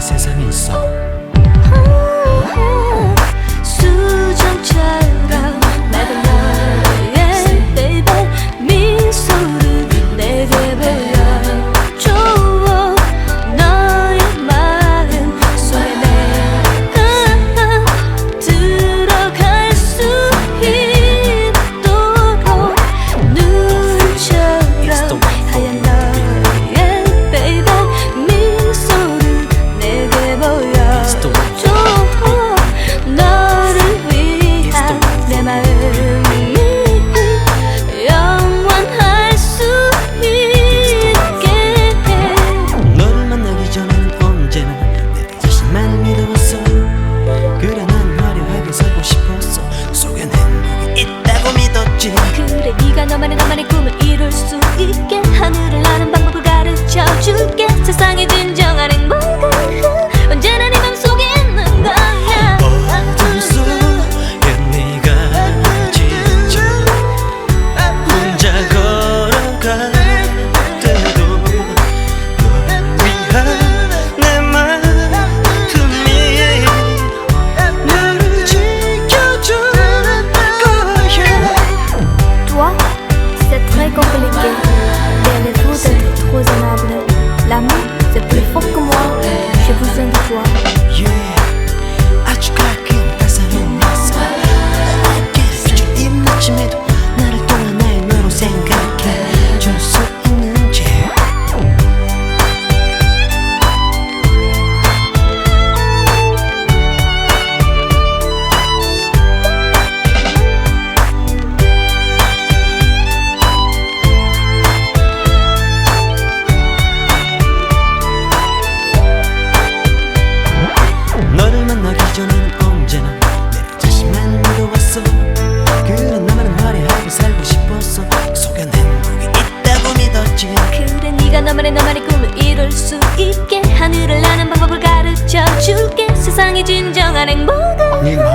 presença mensal. 세상이 진정한 행복을